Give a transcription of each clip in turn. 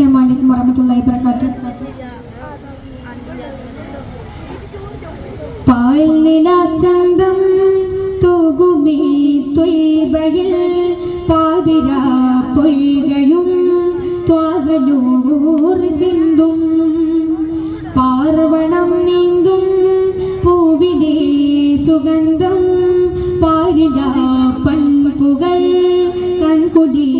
അസ്സലാമലൈക്കും വറഹ്മത്തുള്ളാഹി വബറകാതുഹു പാൽ നിലാചന്തം തൂകുമീ ത്വയ്ബയിൽ പാതിരാ പൊയ്കയും ത്വാഹനൂർ ചിന്തും പാർവണം നീന്തും പൂവിലെ സുഗന്ധം പാരില പൺപുകൾ കൺകുടീർമേന്തും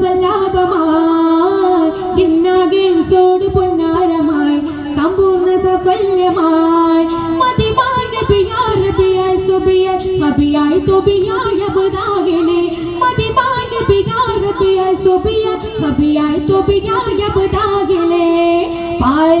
സല്ലാപമായി ജിന്നാകേൻസോട് പൊന്നാരമായി സമ്പൂർണ സഫല്യമായി. ഹബിയായി തൊബിയായി അബദാകിനെ മതിമാൻ നബിയാർ നബിയായി സുബിയായി ഹബിയായി തൊബിയായി അബദാകിനെ പാൽ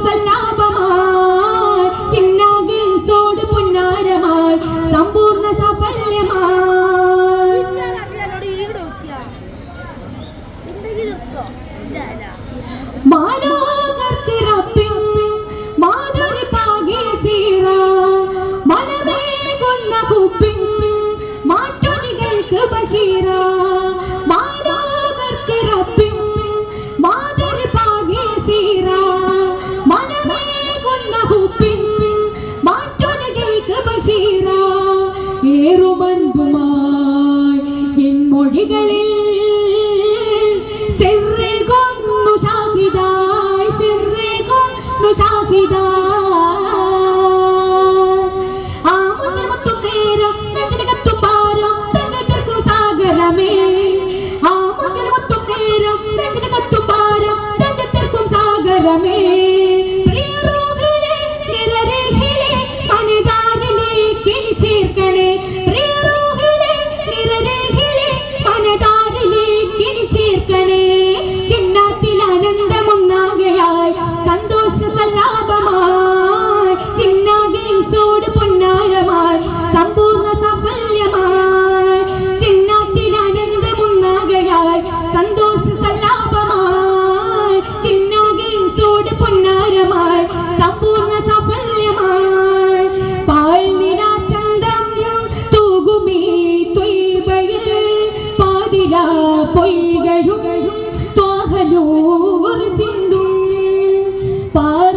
وسلم മൊഴികളിൽ സെർറെ കൊന്നു ഷാഹിദായ് സെർറെ കൊന്നു ഷാഹിദായ്. ആ മുന്നിൽ മുത്തും സാഗരമേ. ആ മുന്നിൽ മുത്തും നേരം നെഞ്ചിൽ സാഗരമേ. പൊയ്കയും പാർ